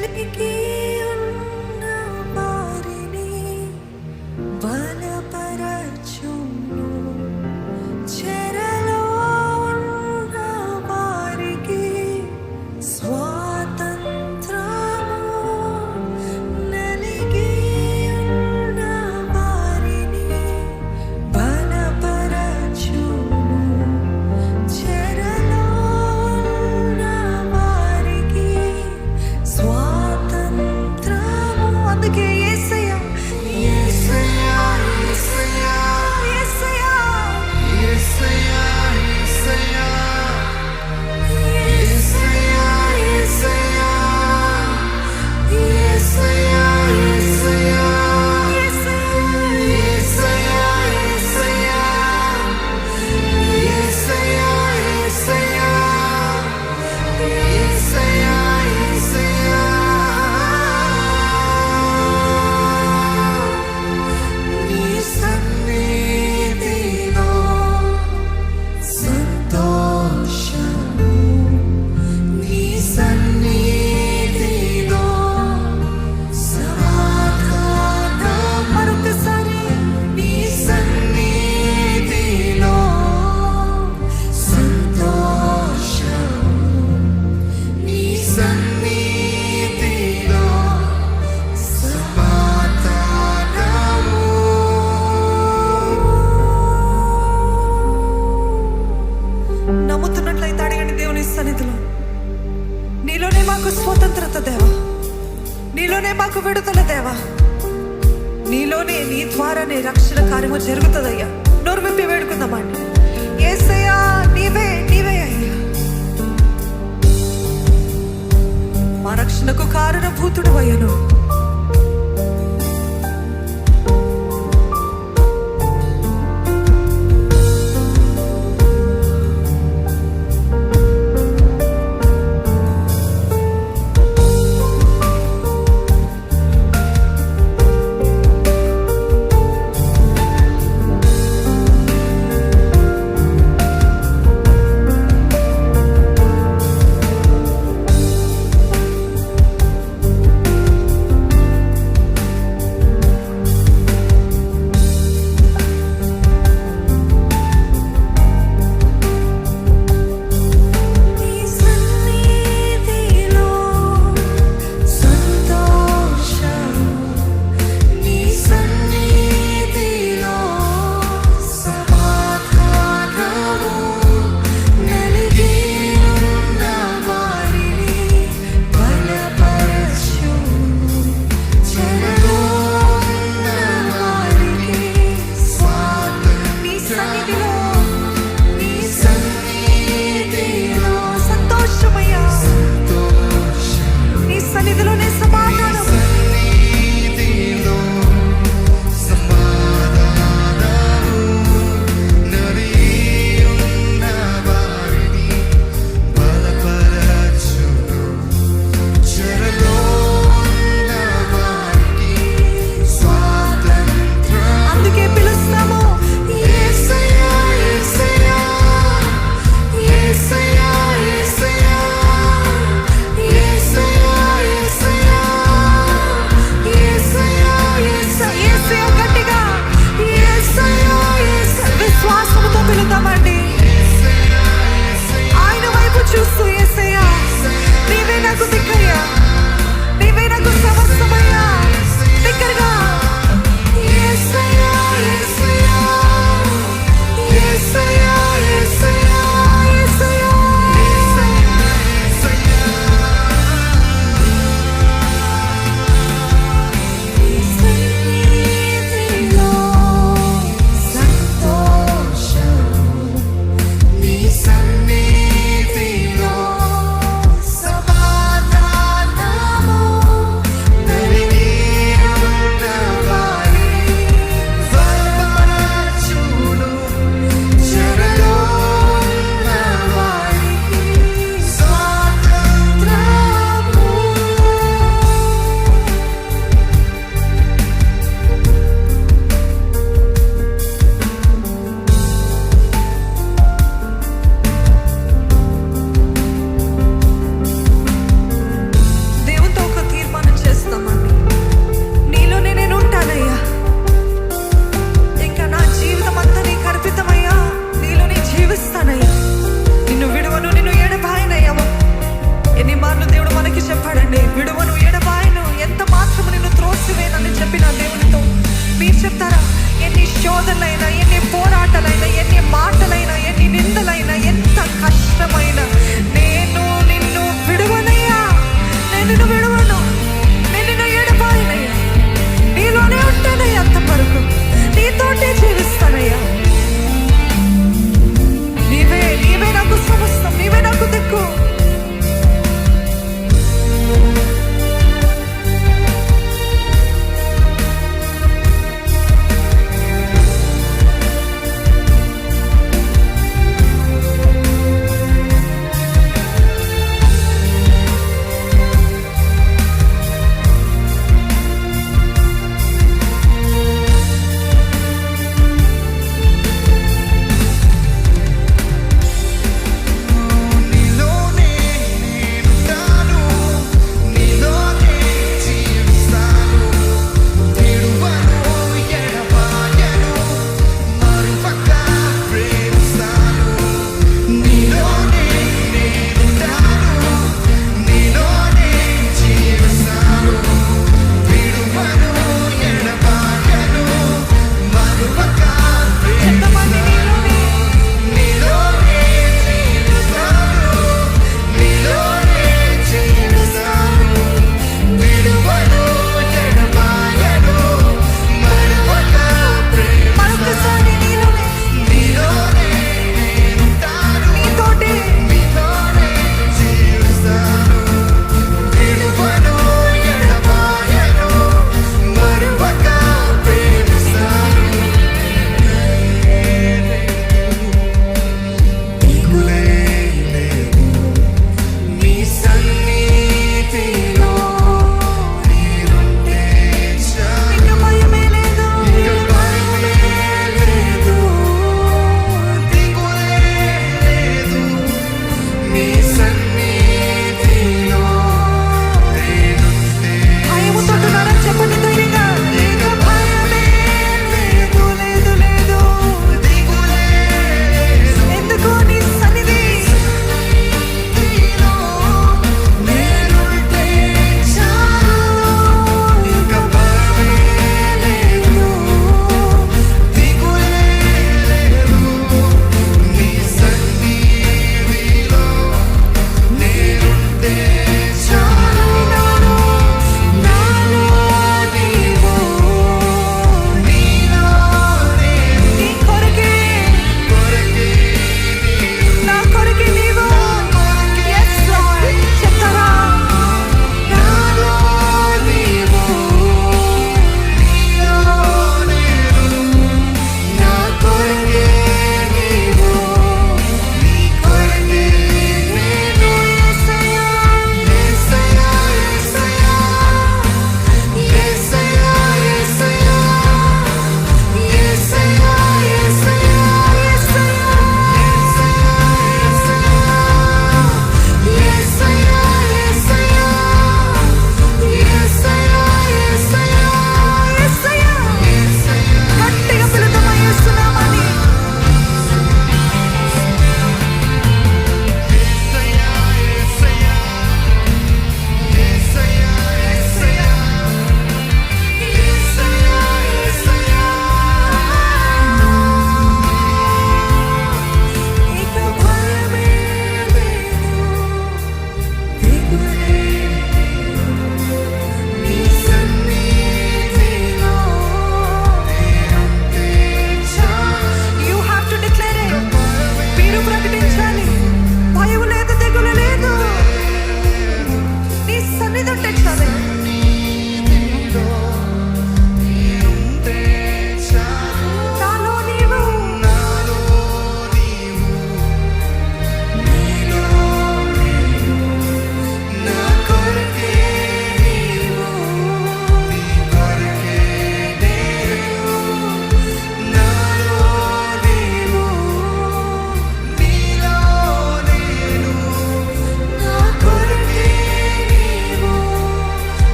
നൽകി మాకు విడుదల దేవా. నీలోనే నీ ద్వారానే రక్షణ కార్యము జరుగుతుందయ్యా. నోరు విప్పి వేడుకుందామండి. ఏసయ్యా నీవే నీవే అయ్యా. మా రక్షణకు కారణభూతుడు అయ్యను